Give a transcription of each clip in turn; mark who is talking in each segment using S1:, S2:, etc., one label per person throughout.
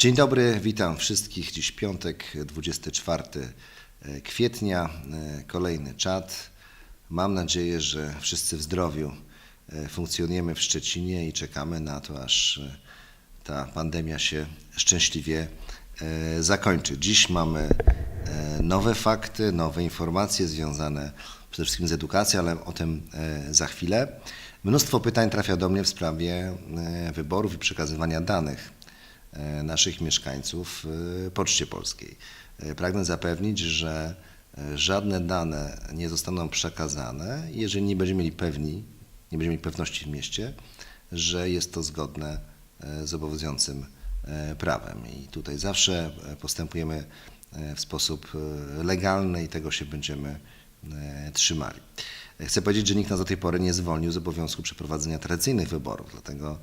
S1: Dzień dobry, witam wszystkich. Dziś piątek, 24 kwietnia, e, kolejny czat. Mam nadzieję, że wszyscy w zdrowiu e, funkcjonujemy w Szczecinie i czekamy na to, aż e, ta pandemia się szczęśliwie e, zakończy. Dziś mamy e, nowe fakty, nowe informacje związane przede wszystkim z edukacją, ale o tym e, za chwilę. Mnóstwo pytań trafia do mnie w sprawie e, wyborów i przekazywania danych e, naszych mieszkańców e, Poczcie Polskiej. E, Pragnę zapewnić, że e, żadne dane nie zostaną przekazane, jeżeli nie będziemy mieli pewni, nie będziemy mieli pewności w mieście, że jest to zgodne e, z obowiązującym e, prawem. I tutaj zawsze e, postępujemy e, w sposób e, legalny i tego się będziemy e, trzymali. E, Chcę powiedzieć, że nikt nas do tej pory nie zwolnił z obowiązku przeprowadzenia tradycyjnych wyborów, dlatego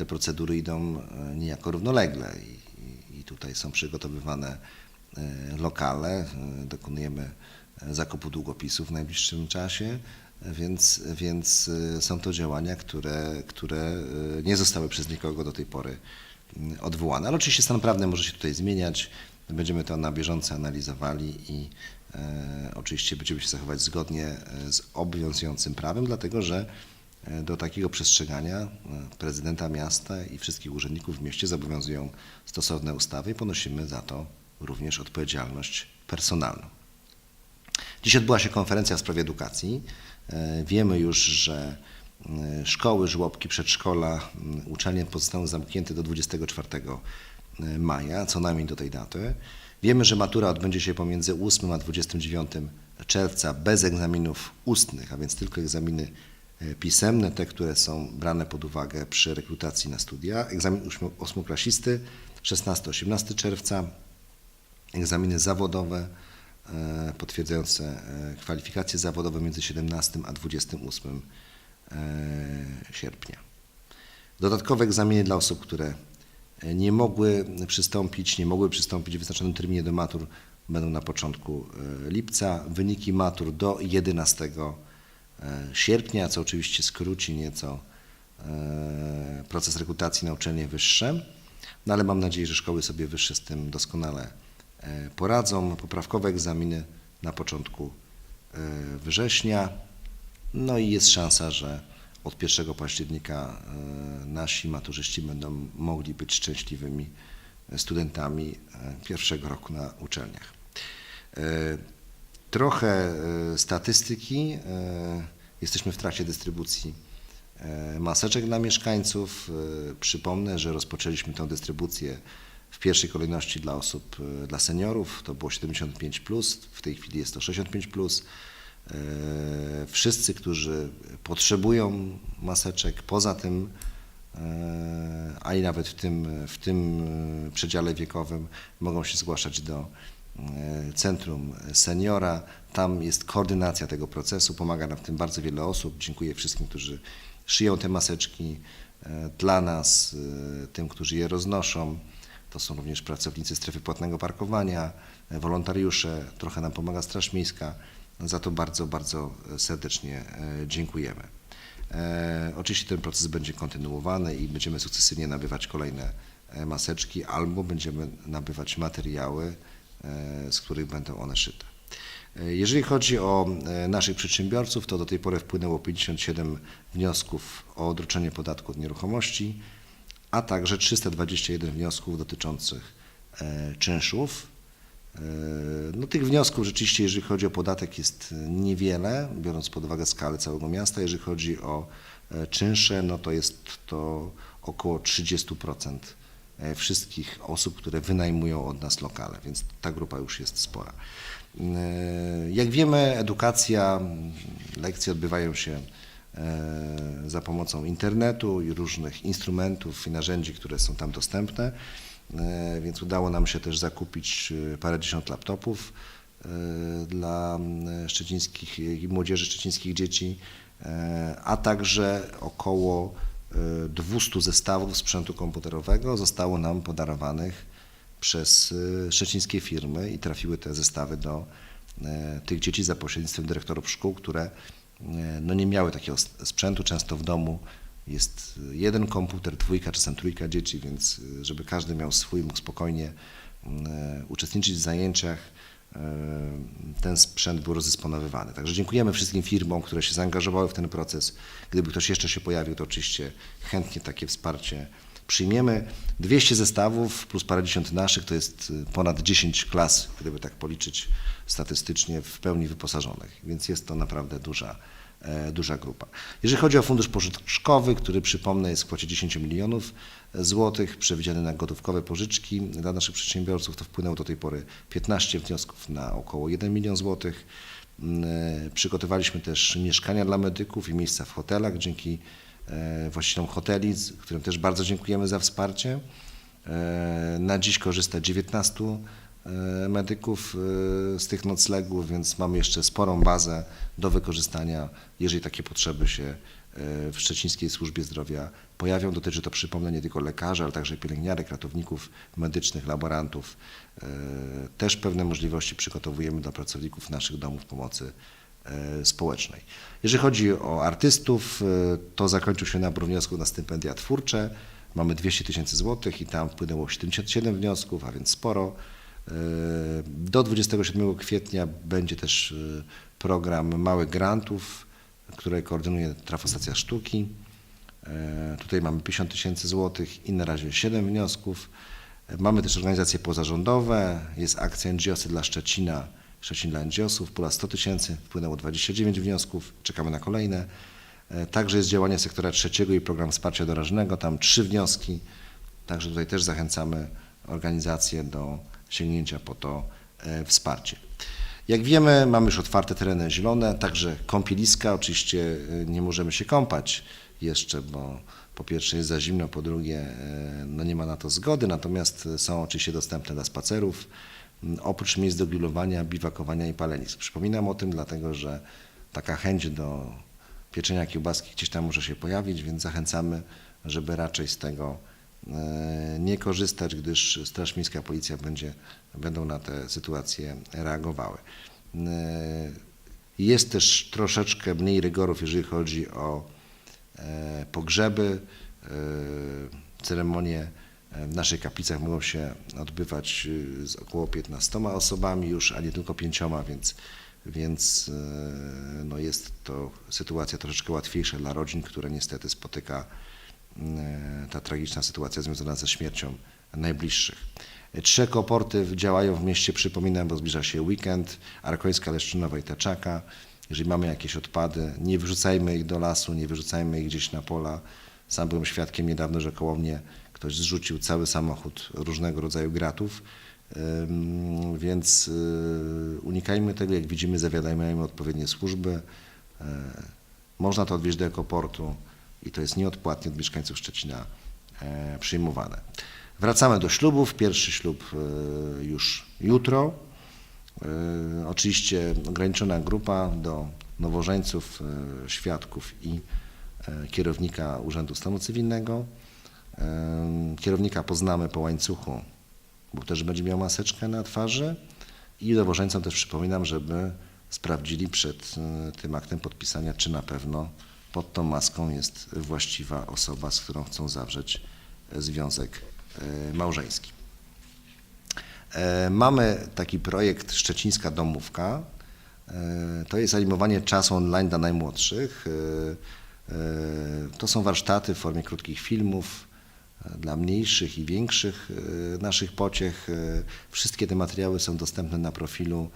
S1: te procedury idą e, niejako równolegle i, i- tutaj są przygotowywane e, lokale, e, dokonujemy zakupu długopisów w najbliższym czasie, więc, więc są to działania, które, które nie zostały przez nikogo do tej pory mm, odwołane. Ale oczywiście stan prawny może się tutaj zmieniać, będziemy to na bieżąco analizowali i e, oczywiście będziemy się zachować zgodnie z obowiązującym prawem, dlatego że do takiego przestrzegania e, prezydenta miasta i wszystkich urzędników w mieście zobowiązują stosowne ustawy i ponosimy za to również odpowiedzialność personalną. Dziś odbyła się konferencja w sprawie edukacji. E, Wiemy już, że e, szkoły, żłobki, przedszkola, uczelnie pozostaną zamknięte do 24 maja, co najmniej do tej daty. Wiemy, że matura odbędzie się pomiędzy 8 a 29 czerwca bez egzaminów ustnych, a więc tylko egzaminy e, pisemne, te, które są brane pod uwagę przy rekrutacji na studia. Egzamin ósmo- ósmoklasisty 16-18 czerwca, egzaminy zawodowe e, potwierdzające e, kwalifikacje zawodowe między 17 a 28 e, sierpnia. Dodatkowe egzaminy dla osób, które e, nie mogły przystąpić, nie mogły przystąpić w wyznaczonym terminie do matur, będą na początku e, lipca. Wyniki matur do 11 e, sierpnia, co oczywiście skróci nieco e, proces rekrutacji na uczelnie wyższe. No ale mam nadzieję, że szkoły sobie wyższe z tym doskonale e, poradzą. Poprawkowe egzaminy na początku e, września. No i jest szansa, że od 1 października e, nasi maturzyści będą mogli być szczęśliwymi studentami e, pierwszego roku na uczelniach. Trochę e, statystyki. E, Jesteśmy w trakcie dystrybucji e, maseczek dla mieszkańców. Przypomnę, że rozpoczęliśmy tę dystrybucję w pierwszej kolejności dla osób, dla seniorów. To było 75, w tej chwili jest to 65. E, Wszyscy, którzy potrzebują maseczek, poza tym, a i nawet w tym, w tym przedziale wiekowym, mogą się zgłaszać do Centrum Seniora. Tam jest koordynacja tego procesu, pomaga nam w tym bardzo wiele osób. Dziękuję wszystkim, którzy szyją te maseczki e, dla nas, e, tym, którzy je roznoszą. To są również pracownicy strefy płatnego parkowania, e, wolontariusze, trochę nam pomaga Straż Miejska. Za to bardzo, bardzo serdecznie e, dziękujemy. E, Oczywiście ten proces będzie kontynuowany i będziemy sukcesywnie nabywać kolejne e, maseczki albo będziemy nabywać materiały, e, z których będą one szyte. E, Jeżeli chodzi o e, naszych przedsiębiorców, to do tej pory wpłynęło 57 wniosków o odroczenie podatku od nieruchomości, a także 321 wniosków dotyczących e, czynszów. E, No, tych wniosków rzeczywiście, jeżeli chodzi o podatek, jest e, niewiele, biorąc pod uwagę skalę całego miasta. Jeżeli chodzi o e, czynsze, no to jest to około 30% e, wszystkich osób, które wynajmują od nas lokale, więc ta grupa już jest spora. E, Jak wiemy, edukacja, m, lekcje odbywają się e, za pomocą internetu i różnych instrumentów i narzędzi, które są tam dostępne, E, więc udało nam się też zakupić e, parędziesiąt laptopów e, dla m, szczecińskich i młodzieży szczecińskich dzieci, e, a także około e, 200 zestawów sprzętu komputerowego zostało nam podarowanych przez e, szczecińskie firmy i trafiły te zestawy do e, tych dzieci za pośrednictwem dyrektorów szkół, które no nie miały takiego sprzętu, często w domu jest jeden komputer, dwójka, czasem trójka dzieci, więc y, żeby każdy miał swój, mógł spokojnie y, uczestniczyć w zajęciach, y, ten sprzęt był rozdysponowywany. Także dziękujemy wszystkim firmom, które się zaangażowały w ten proces. Gdyby ktoś jeszcze się pojawił, to oczywiście chętnie takie wsparcie przyjmiemy. 200 zestawów plus parędziesiąt naszych to jest y, ponad 10 klas, gdyby tak policzyć statystycznie, w pełni wyposażonych, więc jest to naprawdę duża, e, duża grupa. Jeżeli chodzi o fundusz pożyczkowy, który przypomnę jest w kwocie 10 milionów złotych, przewidziany na gotówkowe pożyczki dla naszych przedsiębiorców, to wpłynęło do tej pory 15 wniosków na około 1 milion złotych. Mm, e, Przygotowaliśmy też mieszkania dla medyków i miejsca w hotelach dzięki e, właścicielom hoteli, którym też bardzo dziękujemy za wsparcie. E, Na dziś korzysta 19 e, medyków e, z tych noclegów, więc mamy jeszcze sporą bazę do wykorzystania, jeżeli takie potrzeby się e, w Szczecińskiej Służbie Zdrowia pojawią. Dotyczy to, przypomnę, nie tylko lekarzy, ale także pielęgniarek, ratowników medycznych, laborantów. E, Też pewne możliwości przygotowujemy dla pracowników naszych domów pomocy e, społecznej. Jeżeli chodzi o artystów, e, to zakończył się nabór wniosków na stypendia twórcze. Mamy 200 tysięcy złotych i tam wpłynęło 77 wniosków, a więc sporo. Do 27 kwietnia będzie też e, program małych grantów, które koordynuje Trafostacja Sztuki. E, Tutaj mamy 50 tysięcy złotych i na razie 7 wniosków. E, Mamy też organizacje pozarządowe, jest akcja NGOsy dla Szczecina, Szczecin dla NGOsów, pula 100 tysięcy, wpłynęło 29 wniosków, czekamy na kolejne. E, Także jest działanie sektora trzeciego i program wsparcia doraźnego, tam trzy wnioski, także tutaj też zachęcamy organizacje do sięgnięcia po to e, wsparcie. Jak wiemy, mamy już otwarte tereny zielone, także kąpieliska. Oczywiście e, nie możemy się kąpać jeszcze, bo po pierwsze jest za zimno, po drugie e, no nie ma na to zgody, natomiast są oczywiście dostępne dla spacerów, m, oprócz miejsc do grillowania, biwakowania i palenisk. Przypominam o tym, dlatego że taka chęć do pieczenia kiełbaski gdzieś tam może się pojawić, więc zachęcamy, żeby raczej z tego nie korzystać, gdyż Straż Miejska, Policja będzie, będą na te sytuacje reagowały. E, Jest też troszeczkę mniej rygorów, jeżeli chodzi o e, pogrzeby. E, Ceremonie e, w naszych kaplicach mogą się odbywać z około 15 osobami już, a nie tylko pięcioma, więc, więc e, no jest to sytuacja troszeczkę łatwiejsza dla rodzin, które niestety spotyka e, ta tragiczna sytuacja związana ze śmiercią najbliższych. Trzy koporty działają w mieście, przypominam, bo zbliża się weekend, Arkońska, Leszczynowa i Taczaka. Jeżeli mamy jakieś odpady, nie wyrzucajmy ich do lasu, nie wyrzucajmy ich gdzieś na pola. Sam byłem świadkiem niedawno, że koło mnie ktoś zrzucił cały samochód różnego rodzaju gratów, więc y, unikajmy tego, jak widzimy, zawiadamiajmy odpowiednie służby. E, Można to odwieźć do ekoportu i to jest nieodpłatnie od mieszkańców Szczecina e, przyjmowane. Wracamy do ślubów. Pierwszy ślub e, już jutro. E, Oczywiście ograniczona grupa do nowożeńców, świadków i kierownika Urzędu Stanu Cywilnego. Kierownika poznamy po łańcuchu, bo też będzie miał maseczkę na twarzy. I nowożeńcom też przypominam, żeby sprawdzili przed tym aktem podpisania, czy na pewno pod tą maską jest właściwa osoba, z którą chcą zawrzeć e, związek e, małżeński. E, Mamy taki projekt Szczecińska Domówka. To jest animowanie czasu online dla najmłodszych. To są warsztaty w formie krótkich filmów dla mniejszych i większych naszych pociech. Wszystkie te materiały są dostępne na profilu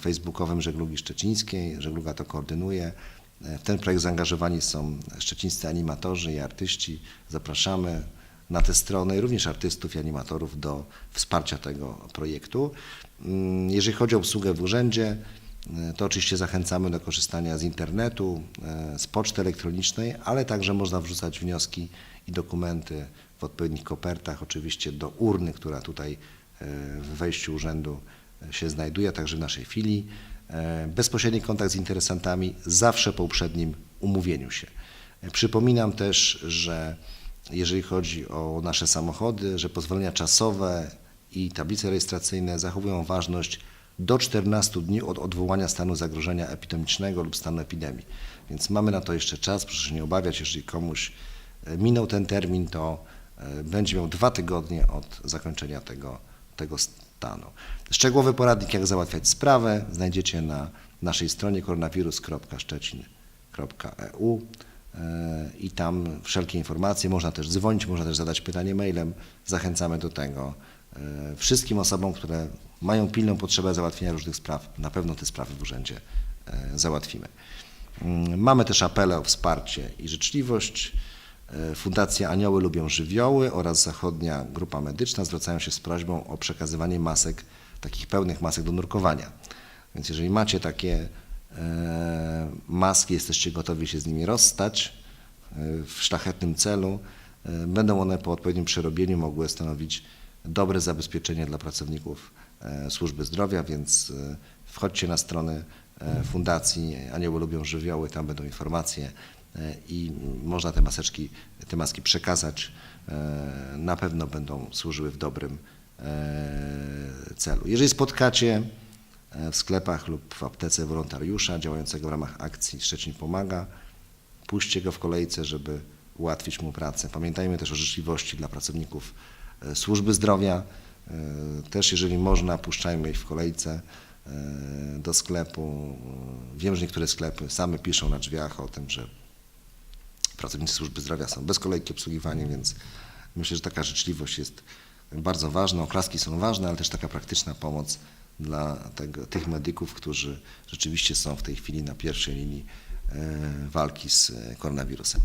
S1: facebookowym Żeglugi Szczecińskiej. Żegluga to koordynuje. W ten projekt zaangażowani są szczecińscy animatorzy i artyści. Zapraszamy na tę stronę również artystów i animatorów do wsparcia tego projektu. Mm, Jeżeli chodzi o obsługę w urzędzie, e, to oczywiście zachęcamy do korzystania z internetu, e, z poczty elektronicznej, ale także można wrzucać wnioski i dokumenty w odpowiednich kopertach, oczywiście do urny, która tutaj e, w wejściu urzędu się znajduje, także w naszej filii. E, Bezpośredni kontakt z interesantami zawsze po uprzednim umówieniu się. E, Przypominam też, że jeżeli chodzi o nasze samochody, że pozwolenia czasowe i tablice rejestracyjne zachowują ważność do 14 dni od odwołania stanu zagrożenia epidemicznego lub stanu epidemii. Więc mamy na to jeszcze czas, proszę się nie obawiać, jeżeli komuś e, minął ten termin, to będzie miał dwa tygodnie od zakończenia tego, tego stanu. Szczegółowy poradnik, jak załatwiać sprawę, znajdziecie na naszej stronie koronawirus.szczecin.eu e, i tam wszelkie informacje. Można też dzwonić, można też zadać pytanie mailem. Zachęcamy do tego. E, Wszystkim osobom, które mają pilną potrzebę załatwienia różnych spraw, na pewno te sprawy w urzędzie e, załatwimy. Mm, Mamy też apele o wsparcie i życzliwość. E, Fundacja Anioły Lubią Żywioły oraz Zachodnia Grupa Medyczna zwracają się z prośbą o przekazywanie masek, takich pełnych masek do nurkowania. Więc jeżeli macie takie e, maski, jesteście gotowi się z nimi rozstać e, w szlachetnym celu, będą one po odpowiednim przerobieniu mogły stanowić dobre zabezpieczenie dla pracowników służby zdrowia, więc wchodźcie na stronę e, Fundacji Anioły Lubią Żywioły, tam będą informacje i można te maseczki, te maski przekazać. E, Na pewno będą służyły w dobrym e, celu. Jeżeli spotkacie e, w sklepach lub w aptece wolontariusza działającego w ramach akcji Szczecin Pomaga, puśćcie go w kolejce, żeby ułatwić mu pracę. Pamiętajmy też o życzliwości dla pracowników e, służby zdrowia. E, Też jeżeli można, puszczajmy ich w kolejce e, do sklepu. Wiem, że niektóre sklepy same piszą na drzwiach o tym, że pracownicy służby zdrowia są bez kolejki obsługiwani, więc myślę, że taka życzliwość jest bardzo ważna. Oklaski są ważne, ale też taka praktyczna pomoc dla tego, tych medyków, którzy rzeczywiście są w tej chwili na pierwszej linii e, walki z e, koronawirusem.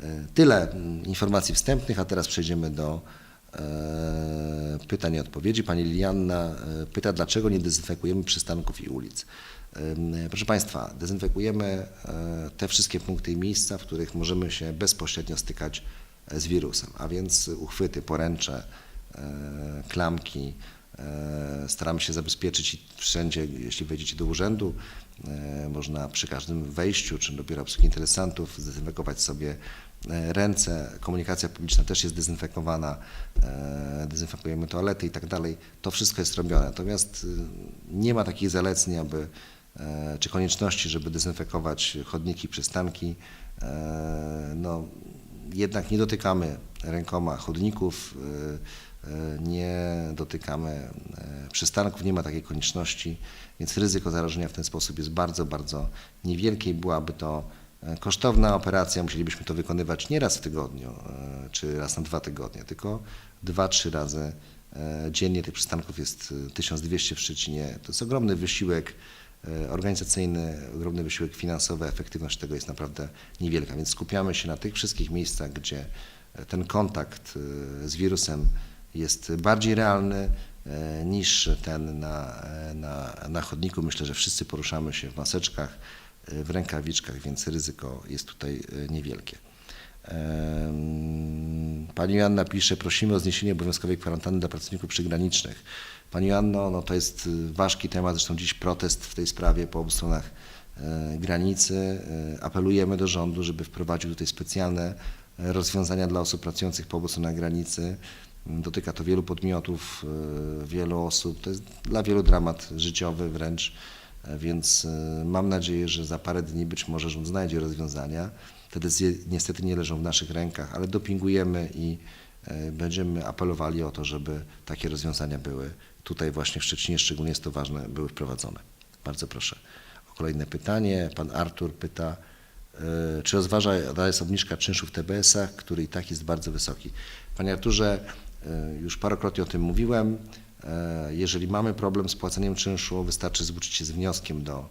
S1: E, Tyle mm, informacji wstępnych, a teraz przejdziemy do pytań i odpowiedzi. Pani Lilianna pyta, dlaczego nie dezynfekujemy przystanków i ulic. Proszę Państwa, dezynfekujemy e, te wszystkie punkty i miejsca, w których możemy się bezpośrednio stykać e, z wirusem, a więc uchwyty, poręcze, e, klamki. Staramy się zabezpieczyć wszędzie, jeśli wejdziecie do urzędu, można przy każdym wejściu, czy do biura obsługi interesantów, zdezynfekować sobie ręce. Komunikacja publiczna też jest dezynfekowana, dezynfekujemy toalety i tak dalej. To wszystko jest robione. Natomiast y, nie ma takich zaleceń, aby czy konieczności, żeby dezynfekować chodniki, przystanki. E, No, jednak nie dotykamy rękoma chodników, e, e, nie dotykamy e, przystanków, nie ma takiej konieczności, więc ryzyko zarażenia w ten sposób jest bardzo, bardzo niewielkie i byłaby to e, kosztowna operacja. Musielibyśmy to wykonywać nie raz w tygodniu, e, czy raz na dwa tygodnie, tylko dwa, trzy razy e, dziennie. Tych przystanków jest e, 1200 w Szczecinie. To jest ogromny wysiłek e, organizacyjny, ogromny wysiłek finansowy, efektywność tego jest naprawdę niewielka, więc skupiamy się na tych wszystkich miejscach, gdzie e, ten kontakt e, z wirusem jest bardziej realny e, niż ten na, e, na, na chodniku. Myślę, że wszyscy poruszamy się w maseczkach, e, w rękawiczkach, więc ryzyko jest tutaj e, niewielkie. Pani Joanna pisze, prosimy o zniesienie obowiązkowej kwarantanny dla pracowników przygranicznych. Pani Joanno, no to jest y, ważki temat, zresztą dziś protest w tej sprawie po obu stronach e, granicy. E, Apelujemy do rządu, żeby wprowadził tutaj specjalne e, rozwiązania dla osób pracujących po obu stronach granicy. M, Dotyka to wielu podmiotów, wielu osób. To jest dla wielu dramat życiowy wręcz, więc mam nadzieję, że za parę dni być może rząd znajdzie rozwiązania. Te decyzje niestety nie leżą w naszych rękach, ale dopingujemy i e, będziemy apelowali o to, żeby takie rozwiązania były tutaj właśnie w Szczecinie, szczególnie jest to ważne, były wprowadzone. Bardzo proszę o kolejne pytanie. Pan Artur pyta, e, czy rozważa jest obniżka czynszu w TBS-ach, który i tak jest bardzo wysoki. Panie Arturze, e, już parokrotnie o tym mówiłem. Jeżeli mamy problem z płaceniem czynszu, wystarczy zwrócić się z wnioskiem do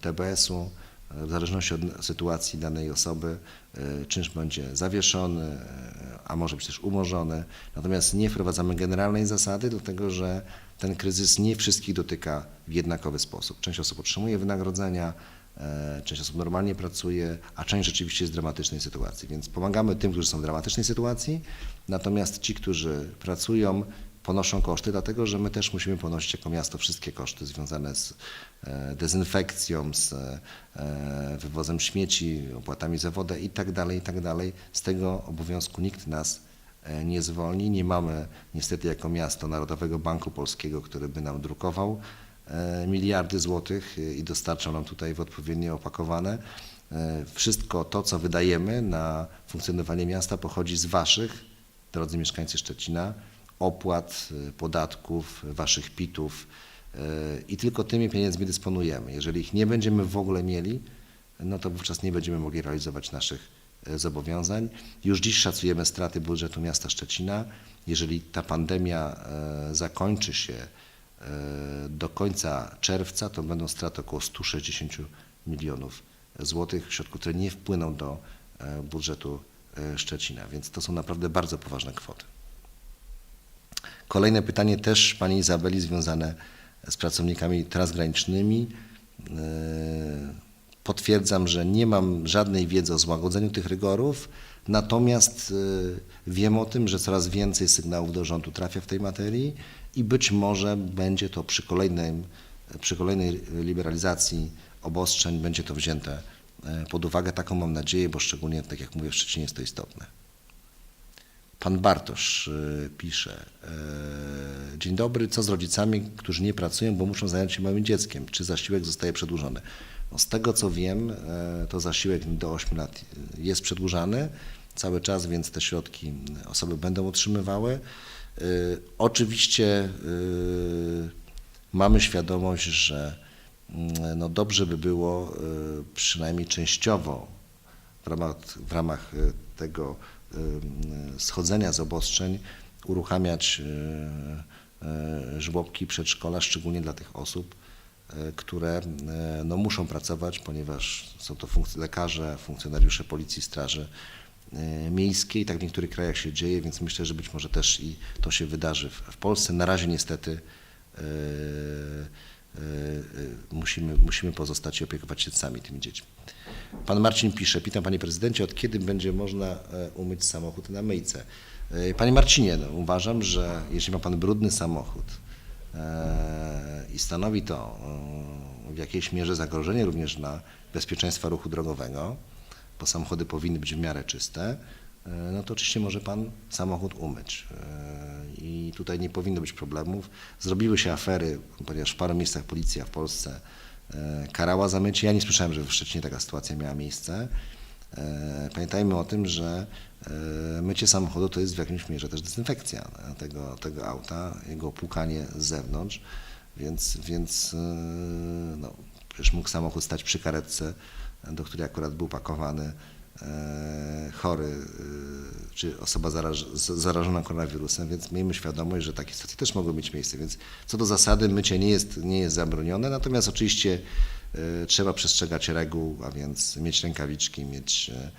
S1: TBS-u. W zależności od sytuacji danej osoby e, czynsz będzie zawieszony, e, a może być też umorzony. Natomiast nie wprowadzamy generalnej zasady, dlatego że ten kryzys nie wszystkich dotyka w jednakowy sposób. Część osób otrzymuje wynagrodzenia, e, część osób normalnie pracuje, a część rzeczywiście jest w dramatycznej sytuacji. Więc pomagamy tym, którzy są w dramatycznej sytuacji, natomiast ci, którzy pracują, ponoszą koszty, dlatego że my też musimy ponosić jako miasto wszystkie koszty związane z e, dezynfekcją, z e, wywozem śmieci, opłatami za wodę i tak dalej, i tak. Z tego obowiązku nikt nas e, nie zwolni. Nie mamy niestety jako miasto Narodowego Banku Polskiego, który by nam drukował e, miliardy złotych e, i dostarczał nam tutaj w odpowiednio opakowane. E, Wszystko to, co wydajemy na funkcjonowanie miasta, pochodzi z Waszych, drodzy mieszkańcy Szczecina, opłat, e, podatków, Waszych pitów e, i tylko tymi pieniędzmi dysponujemy. Jeżeli ich nie będziemy w ogóle mieli, no to wówczas nie będziemy mogli realizować naszych e, zobowiązań. Już dziś szacujemy straty budżetu miasta Szczecina. Jeżeli ta pandemia zakończy się do końca czerwca, to będą straty około 160 milionów złotych, środków, które nie wpłyną do budżetu Szczecina, więc to są naprawdę bardzo poważne kwoty. Kolejne pytanie też pani Izabeli związane z pracownikami transgranicznymi. E, Potwierdzam, że nie mam żadnej wiedzy o złagodzeniu tych rygorów, natomiast e, wiem o tym, że coraz więcej sygnałów do rządu trafia w tej materii i być może będzie to przy, kolejnym, przy kolejnej liberalizacji obostrzeń będzie to wzięte e, pod uwagę. Taką mam nadzieję, bo szczególnie, tak jak mówię, w Szczecinie jest to istotne. Pan Bartosz e, pisze. e, Dzień dobry, co z rodzicami, którzy nie pracują, bo muszą zająć się małym dzieckiem? Czy zasiłek zostaje przedłużony? No, z tego co wiem, e, to zasiłek do 8 lat jest przedłużany cały czas, więc te środki osoby będą otrzymywały. Oczywiście mamy świadomość, że mm, no dobrze by było przynajmniej częściowo w ramach, w ramach tego schodzenia z obostrzeń uruchamiać e, żłobki, przedszkola, szczególnie dla tych osób, które no, muszą pracować, ponieważ są to funkc- lekarze, funkcjonariusze policji, straży miejskiej. Tak w niektórych krajach się dzieje, więc myślę, że być może też i to się wydarzy w, Polsce. Na razie niestety musimy, musimy pozostać i opiekować się sami tymi dziećmi. Pan Marcin pisze, pytam Panie Prezydencie, od kiedy będzie można e, umyć samochód na myjce? E, Panie Marcinie, no, uważam, że jeśli ma Pan brudny samochód e, i stanowi to w jakiejś mierze zagrożenie również dla bezpieczeństwa ruchu drogowego, bo samochody powinny być w miarę czyste, no to oczywiście może Pan samochód umyć. I tutaj nie powinno być problemów. Zrobiły się afery, ponieważ w paru miejscach policja w Polsce karała za mycie. Ja nie słyszałem, że w Szczecinie taka sytuacja miała miejsce. E, Pamiętajmy o tym, że e, mycie samochodu to jest w jakimś mierze też dezynfekcja e, tego, tego auta, jego opłukanie z zewnątrz, więc, więc e, no, przecież mógł samochód stać przy karetce, do której akurat był pakowany e, chory e, czy osoba zarażona koronawirusem, więc miejmy świadomość, że takie sytuacje też mogą mieć miejsce. Więc co do zasady mycie nie jest, nie jest zabronione, natomiast oczywiście e, trzeba przestrzegać reguł, a więc mieć rękawiczki, mieć e,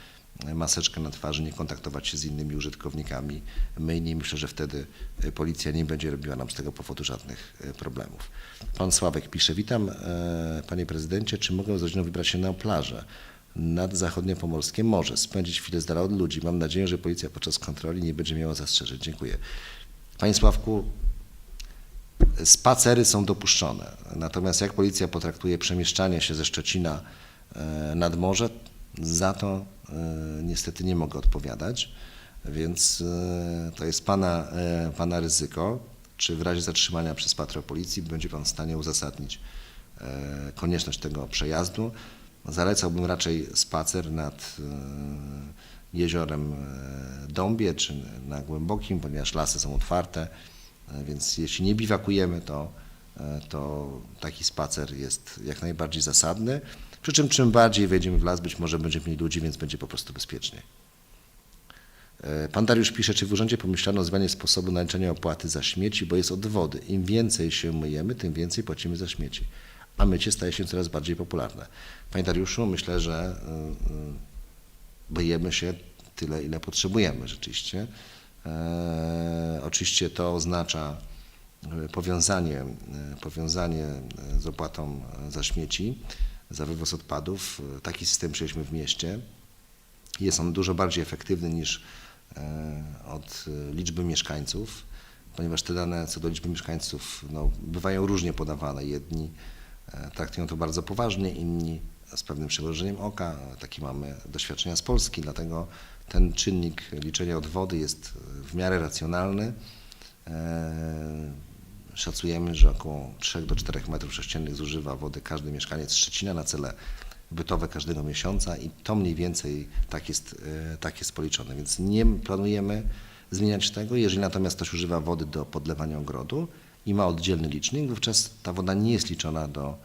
S1: maseczkę na twarzy, nie kontaktować się z innymi użytkownikami myjni. Myślę, że wtedy e, policja nie będzie robiła nam z tego powodu żadnych e, problemów. Pan Sławek pisze, witam e, panie prezydencie, czy mogę z rodziną wybrać się na plażę? Nad zachodniopomorskie może spędzić chwilę z dala od ludzi. Mam nadzieję, że policja podczas kontroli nie będzie miała zastrzeżeń. Dziękuję. Panie Sławku, spacery są dopuszczone. Natomiast jak policja potraktuje przemieszczanie się ze Szczecina e, nad morze, za to e, niestety nie mogę odpowiadać. Więc e, to jest pana, pana ryzyko. Czy w razie zatrzymania przez patrol policji będzie pan w stanie uzasadnić konieczność tego przejazdu? Zalecałbym raczej spacer nad e, jeziorem e, Dąbie czy na Głębokim, ponieważ lasy są otwarte, e, więc jeśli nie biwakujemy, to, to taki spacer jest jak najbardziej zasadny. Przy czym czym bardziej wejdziemy w las, być może będziemy mieli ludzi, więc będzie po prostu bezpieczniej. Pan Dariusz pisze, czy w urzędzie pomyślano o zmianie sposobu naliczania opłaty za śmieci, bo jest od wody. Im więcej się myjemy, tym więcej płacimy za śmieci, a mycie staje się coraz bardziej popularne. Panie Dariuszu, myślę, że y, y, myjemy się tyle, ile potrzebujemy rzeczywiście. E, Oczywiście to oznacza y, powiązanie, y, powiązanie z opłatą za śmieci, za wywóz odpadów. Taki system przyjęliśmy w mieście. Jest on dużo bardziej efektywny niż od liczby mieszkańców, ponieważ te dane co do liczby mieszkańców no, bywają różnie podawane. Jedni traktują to bardzo poważnie, inni z pewnym przymrużeniem oka. Takie mamy doświadczenia z Polski, dlatego ten czynnik liczenia od wody jest w miarę racjonalny. E, Szacujemy, że około 3 do 4 metrów sześciennych zużywa wody każdy mieszkaniec Szczecina na cele bytowe każdego miesiąca i to mniej więcej tak jest, e, tak jest policzone. Więc nie planujemy zmieniać tego. Jeżeli natomiast ktoś używa wody do podlewania ogrodu i ma oddzielny licznik, wówczas ta woda nie jest liczona do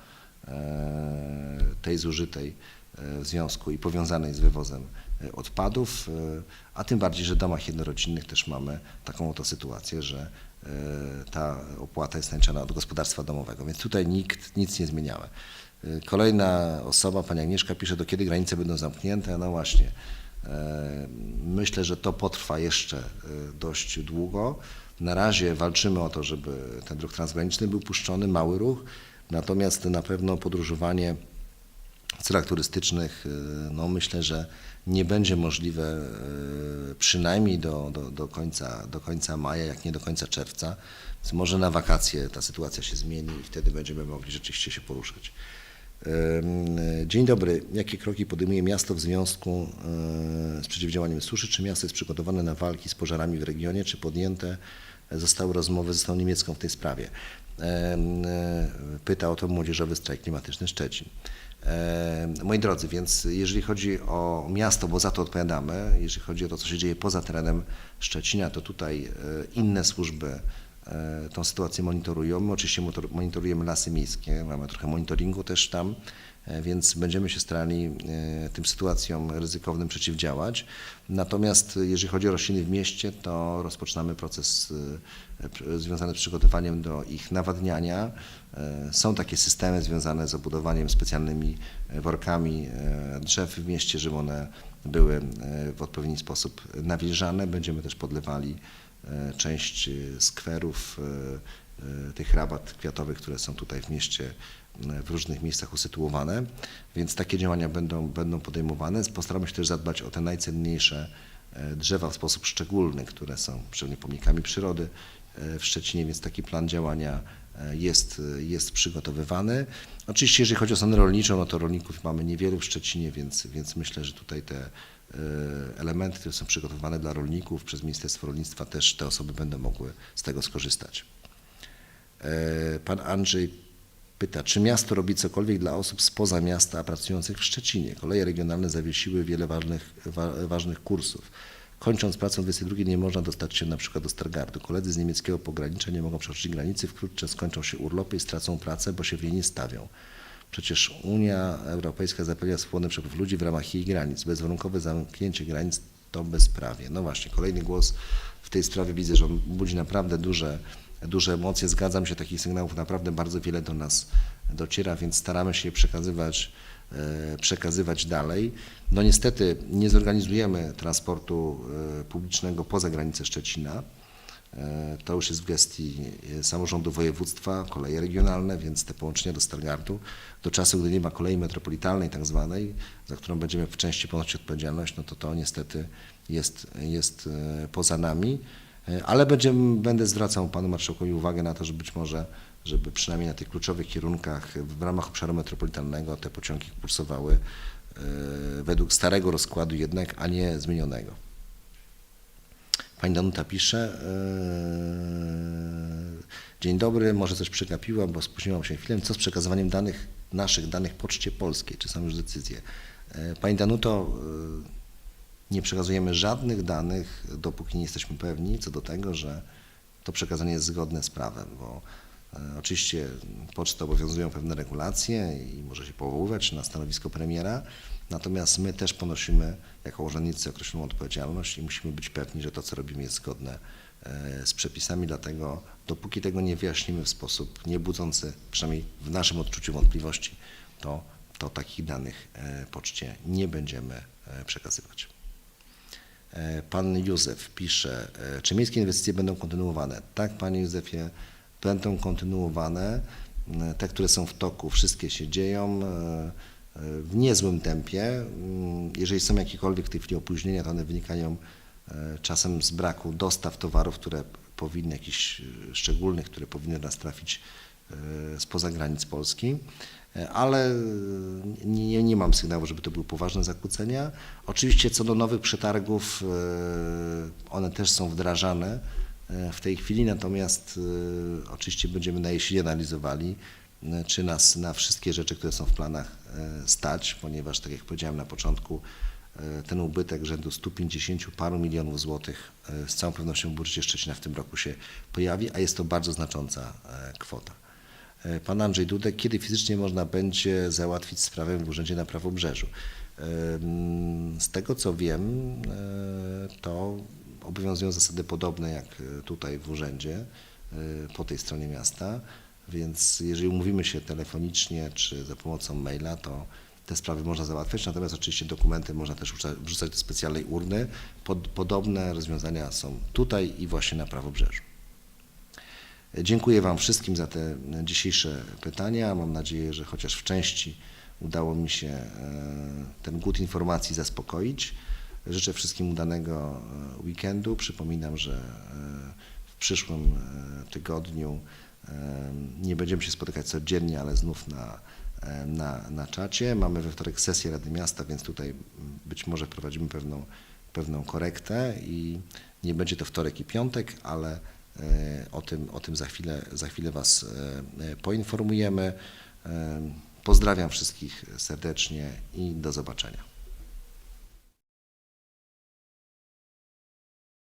S1: e, tej zużytej e, w związku i powiązanej z wywozem e, odpadów, e, a tym bardziej, że w domach jednorodzinnych też mamy taką oto sytuację, że e, ta opłata jest naliczana od gospodarstwa domowego, więc tutaj nikt nic nie zmieniamy. E, Kolejna osoba, pani Agnieszka, pisze, do kiedy granice będą zamknięte. No właśnie, e, myślę, że to potrwa jeszcze e, dość długo. Na razie walczymy o to, żeby ten ruch transgraniczny był puszczony, mały ruch, natomiast na pewno podróżowanie w celach turystycznych, y, no myślę, że nie będzie możliwe y, przynajmniej do, do, do, końca, do końca maja, jak nie do końca czerwca. Więc może na wakacje ta sytuacja się zmieni i wtedy będziemy mogli rzeczywiście się poruszać. Dzień dobry. Jakie kroki podejmuje miasto w związku y, z przeciwdziałaniem suszy? Czy miasto jest przygotowane na walki z pożarami w regionie? Czy podjęte zostały rozmowy ze stroną niemiecką w tej sprawie? Y, Pyta o to Młodzieżowy Strajk Klimatyczny Szczecin. E, Moi drodzy, więc jeżeli chodzi o miasto, bo za to odpowiadamy, jeżeli chodzi o to, co się dzieje poza terenem Szczecina, to tutaj e, inne służby e, tą sytuację monitorują. Oczywiście monitorujemy lasy miejskie, mamy trochę monitoringu też tam, e, więc będziemy się starali e, tym sytuacjom ryzykownym przeciwdziałać. Natomiast e, jeżeli chodzi o rośliny w mieście, to rozpoczynamy proces e, pr- związany z przygotowaniem do ich nawadniania. E, Są takie systemy związane z obudowaniem specjalnymi e, workami e, drzew w mieście, żeby one były e, w odpowiedni sposób nawilżane. Będziemy też podlewali e, część e, skwerów, e, e, tych rabat kwiatowych, które są tutaj w mieście e, w różnych miejscach usytuowane, więc takie działania będą, będą podejmowane. Postaramy się też zadbać o te najcenniejsze e, drzewa w sposób szczególny, które są szczególnie pomnikami przyrody e, w Szczecinie, więc taki plan działania e, jest, jest przygotowywany. Oczywiście jeżeli chodzi o stronę rolniczą, no to rolników mamy niewielu w Szczecinie, więc, więc myślę, że tutaj te e, elementy, które są przygotowane dla rolników przez Ministerstwo Rolnictwa, też te osoby będą mogły z tego skorzystać. E, Pan Andrzej pyta, czy miasto robi cokolwiek dla osób spoza miasta pracujących w Szczecinie? Koleje regionalne zawiesiły wiele ważnych, wa, ważnych kursów. Kończąc pracę o 22 nie można dostać się na przykład do Stargardu. Koledzy z niemieckiego pogranicza nie mogą przekroczyć granicy, wkrótce skończą się urlopy i stracą pracę, bo się w niej nie stawią. Przecież Unia Europejska zapewnia swobodny przepływ ludzi w ramach jej granic. Bezwarunkowe zamknięcie granic to bezprawie. No właśnie, kolejny głos w tej sprawie widzę, że on budzi naprawdę duże, duże emocje. Zgadzam się, takich sygnałów naprawdę bardzo wiele do nas dociera, więc staramy się je przekazywać, przekazywać dalej. No niestety nie zorganizujemy transportu e, publicznego poza granice Szczecina. E, To już jest w gestii e, samorządu województwa, koleje regionalne, więc te połączenia do Stargardu do czasu, gdy nie ma kolei metropolitalnej tak zwanej, za którą będziemy w części ponosić odpowiedzialność, no to to niestety jest, jest e, poza nami. E, Ale będziemy, będę zwracał panu marszałkowi uwagę na to, że być może, żeby przynajmniej na tych kluczowych kierunkach w ramach obszaru metropolitalnego te pociągi kursowały e, według starego rozkładu jednak, a nie zmienionego. Pani Danuta pisze. e, Dzień dobry, może coś przegapiłam, bo spóźniłam się chwilę. Co z przekazywaniem danych, naszych danych Poczcie Polskiej? Czy są już decyzje? E, Pani Danuto, nie przekazujemy żadnych danych, dopóki nie jesteśmy pewni co do tego, że to przekazanie jest zgodne z prawem, bo oczywiście pocztę obowiązują pewne regulacje i może się powoływać na stanowisko premiera, natomiast my też ponosimy jako urzędnicy określoną odpowiedzialność i musimy być pewni, że to, co robimy jest zgodne e, z przepisami, dlatego dopóki tego nie wyjaśnimy w sposób nie budzący, przynajmniej w naszym odczuciu wątpliwości, to, to takich danych e, poczcie nie będziemy e, przekazywać. E, Pan Józef pisze, e, czy miejskie inwestycje będą kontynuowane? Tak, Panie Józefie, będą kontynuowane. E, Te, które są w toku, wszystkie się dzieją e, e, w niezłym tempie. Mm, Jeżeli są jakiekolwiek w tej chwili opóźnienia, to one wynikają czasem z braku dostaw towarów, które powinny, jakichś szczególnych, które powinny nas trafić spoza granic Polski. Ale nie, nie mam sygnału, żeby to były poważne zakłócenia. Oczywiście co do nowych przetargów, one też są wdrażane w tej chwili, natomiast e, oczywiście będziemy na jesieni analizowali, e, czy nas na wszystkie rzeczy, które są w planach e, stać, ponieważ, tak jak powiedziałem na początku, e, ten ubytek rzędu 150 paru milionów złotych e, z całą pewnością w budżecie Szczecina w tym roku się pojawi, a jest to bardzo znacząca e, kwota. E, Pan Andrzej Dudek, kiedy fizycznie można będzie załatwić sprawę w Urzędzie na Prawobrzeżu? Z tego co wiem, e, to obowiązują zasady podobne jak e, tutaj w urzędzie e, po tej stronie miasta, więc jeżeli umówimy się telefonicznie czy za pomocą maila, to te sprawy można załatwiać, natomiast oczywiście dokumenty można też wrzucać- do specjalnej urny. Pod, podobne rozwiązania są tutaj i właśnie na Prawobrzeżu. Dziękuję Wam wszystkim za te dzisiejsze pytania. Mam nadzieję, że chociaż w części udało mi się e, ten głód informacji zaspokoić. Życzę wszystkim udanego e, weekendu. Przypominam, że e, w przyszłym e, tygodniu nie będziemy się spotykać codziennie, ale znów na, na, na czacie. Mamy we wtorek sesję Rady Miasta, więc tutaj być może wprowadzimy pewną, pewną korektę i nie będzie to wtorek i piątek, ale o tym, o tym za, chwilę, za chwilę Was poinformujemy. Pozdrawiam wszystkich serdecznie i do zobaczenia.